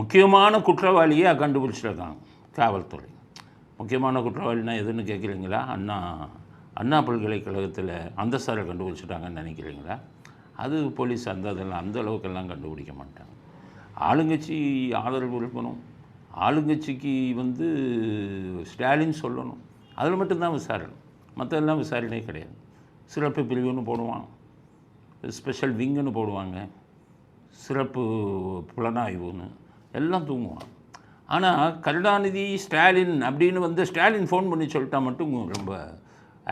முக்கியமான குற்றவாளியை கண்டுபிடிச்சிருக்காங்க காவல்துறை. முக்கியமான குற்றவாளினா எதுன்னு கேட்குறீங்களா? அண்ணா அண்ணா பல்கலைக்கழகத்தில் அந்தஸ்தாரை கண்டுபிடிச்சிட்டாங்கன்னு நினைக்கிறீங்களா? அது போலீஸ் அந்த அதெல்லாம் அந்த அளவுக்கெல்லாம் கண்டுபிடிக்க மாட்டாங்க. ஆளுங்கட்சி ஆதரவு இருக்கணும் ஆளுங்கட்சிக்கு வந்து ஸ்டாலின் சொல்லணும். அதில் மட்டும்தான் விசாரணை. மற்றெல்லாம் விசாரணையே கிடையாது. சிறப்பு பிரிவுன்னு போடுவான் ஸ்பெஷல் விங்குன்னு போடுவாங்க. சிறப்பு புலனாய்வுன்னு. எல்லாம் தூங்குவான். ஆனால் கருணாநிதி ஸ்டாலின் அப்படின்னு வந்து ஸ்டாலின் ஃபோன் பண்ணி சொல்லிட்டா மட்டும் ரொம்ப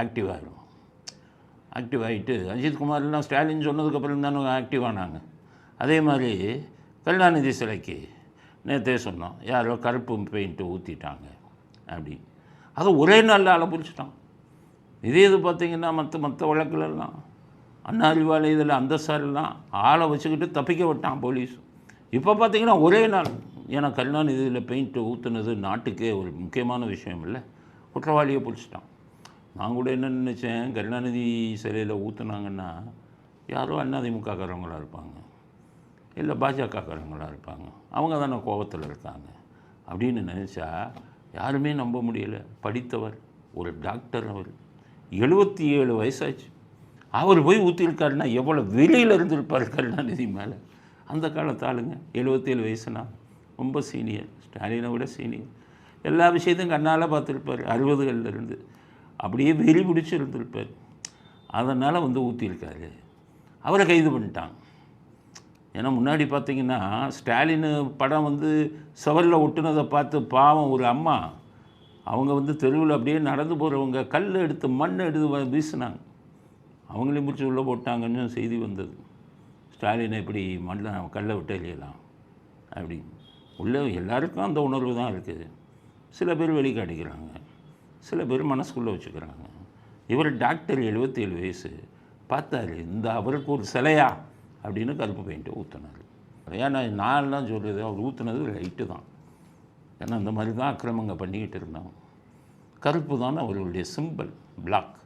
ஆக்டிவ் ஆகிடும் ஆக்டிவ் ஆகிட்டு அஜித் குமார்லாம் ஸ்டாலின் சொன்னதுக்கப்புறம் தானே ஆக்டிவ் ஆனாங்க. அதே மாதிரி கருணாநிதி சிலைக்கு நேற்றே சொன்னோம் யாரோ கருப்பு பெயிண்ட்டு ஊற்றிட்டாங்க அப்படி அதை ஒரே நாளில் ஆளை பிடிச்சிட்டான். இதே இது பார்த்திங்கன்னா மற்ற மற்ற வழக்கிலெல்லாம் அண்ணா அறிவாலயத்தில் அந்த சாரெல்லாம் ஆளை வச்சுக்கிட்டு தப்பிக்க விட்டான் போலீஸ். இப்போ பார்த்தீங்கன்னா ஒரே நாள். ஏன்னா கருணாநிதியில் பெயிண்ட்டு ஊற்றுனது நாட்டுக்கே ஒரு முக்கியமான விஷயம் இல்லை குற்றவாளியை பிடிச்சிட்டான். நான் கூட என்ன நினச்சேன் கருணாநிதி சிலையில் ஊற்றுனாங்கன்னா யாரோ அதிமுகக்காரவங்களாக இருப்பாங்க. இல்லை பாஜகக்காரவங்களாக இருப்பாங்க. அவங்க தானே கோபத்தில் இருக்காங்க. அப்படின்னு நினச்சா யாருமே நம்ப முடியலை. படித்தவர் ஒரு டாக்டர் அவர். எழுபத்தி ஏழு வயசாச்சு. அவர் போய் ஊற்றிருக்காருன்னா எவ்வளோ வெளியில் இருந்திருப்பார் கருணாநிதி மேலே? அந்த காலத்து ஆளுங்க எழுபத்தேழு வயசுனா ரொம்ப சீனியர் ஸ்டாலினை விட சீனியர். எல்லா விஷயத்தையும் கண்ணால் பார்த்துருப்பார் அறுபதுகளில் இருந்து. அப்படியே வெறி பிடிச்சி இருந்திருப்பார். அதனால் வந்து ஊற்றியிருக்காரு அவரை கைது பண்ணிட்டாங்க. ஏன்னா முன்னாடி பார்த்தீங்கன்னா ஸ்டாலின் படம் வந்து சவரில் ஒட்டுனதை பார்த்து பாவம் ஒரு அம்மா. அவங்க வந்து தெருவில் அப்படியே நடந்து போகிறவங்க கல் எடுத்து மண் எடுத்து வீசினாங்க. அவங்களையும் பிடிச்சி உள்ளே போட்டாங்கன்னு செய்தி வந்தது. ஸ்டாலினை இப்படி மண்ணில் கல்லை விட்டு எழுதலாம் அப்படி உள்ளே எல்லாருக்கும் அந்த உணர்வு தான் இருக்குது. சில பேர் வெளிக்காட்டிக்கிறாங்க சில பேர் மனசுக்குள்ளே வச்சுக்கிறாங்க. இவர் டாக்டர் 77 வயசு. பார்த்தாரு இந்த அவருக்கு ஒரு சிலையா? அப்படின்னு கருப்பு பெயிண்ட்டை ஊற்றினார் ஏன்னா நான்லாம் சொல்கிறது அவர் ஊற்றுனது லைட்டு தான். ஏன்னா இந்த மாதிரி தான் அக்கிரமங்க பண்ணிக்கிட்டு இருந்தோம் கருப்பு தான் அவர்களுடைய சிம்பிள் பிளாக்.